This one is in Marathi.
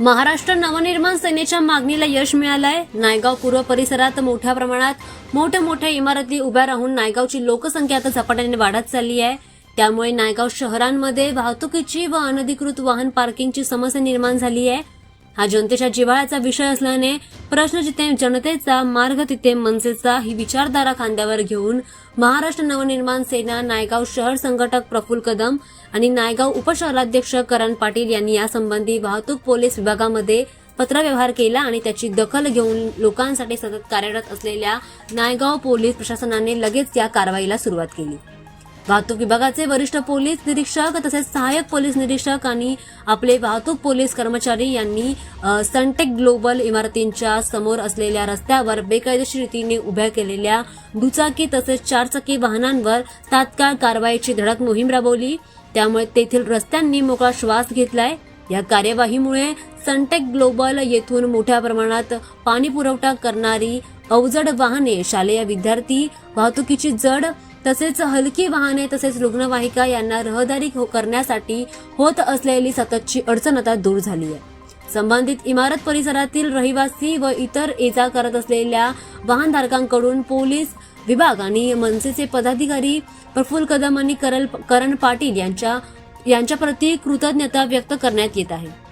महाराष्ट्र नवनिर्माण सेनेच्या मागणीला यश मिळालंय. नायगाव पूर्व परिसरात मोठ्या प्रमाणात मोठ्या मोठ्या इमारती उभ्या राहून नायगावची लोकसंख्या आता झपाट्याने वाढत चालली आहे. त्यामुळे नायगाव शहरांमध्ये वाहतुकीची व अनधिकृत वाहन पार्किंगची समस्या निर्माण झाली आहे. हा जनतेच्या जिव्हाळ्याचा विषय असल्याने प्रश्न जिथे जनतेचा मार्ग तिथे मनसेचा ही विचारधारा खांद्यावर घेऊन महाराष्ट्र नवनिर्माण सेना नायगाव शहर संघटक प्रफुल्ल कदम आणि नायगाव उपशहराध्यक्ष करण पाटील यांनी यासंबंधी वाहतूक पोलीस विभागामध्ये पत्रव्यवहार केला आणि त्याची दखल घेऊन लोकांसाठी सतत कार्यरत असलेल्या नायगाव पोलीस प्रशासनाने लगेच या कारवाईला सुरुवात केली. वाहतूक विभागाचे वरिष्ठ पोलीस निरीक्षक तसेच सहाय्यक पोलीस निरीक्षक आणि आपले वाहतूक पोलीस कर्मचारी यांनी सनटेक ग्लोबल इमारतींच्या समोर असलेल्या रस्त्यावर बेकायदेशीर रीतीने उभ्या केलेल्या दुचाकी तसेच चारचाकी वाहनांवर तात्काळ कारवाईची धडक मोहीम राबवली. त्यामुळे तेथील रस्त्यांनी मोकळा श्वास घेतलाय. या कार्यवाहीमुळे सनटेक ग्लोबल येथून मोठ्या प्रमाणात पाणी पुरवठा करणारी अवजड वाहने शालेय विद्यार्थी वाहतुकीची जड तसेच हलकी वाहने तसेच रुग्णवाहिका यांना रहदारी हो- करण्यासाठी होत असलेली सततची अडचण आता दूर झाली आहे. संबंधित इमारत परिसरातील रहिवासी व इतर एजा करत असलेल्या वाहनधारकांकडून पोलीस विभाग आणि मनसेचे पदाधिकारी प्रफुल्ल कदम आणि करण पाटील यांच्या यांच्याप्रती कृतज्ञता व्यक्त करण्यात येत आहे.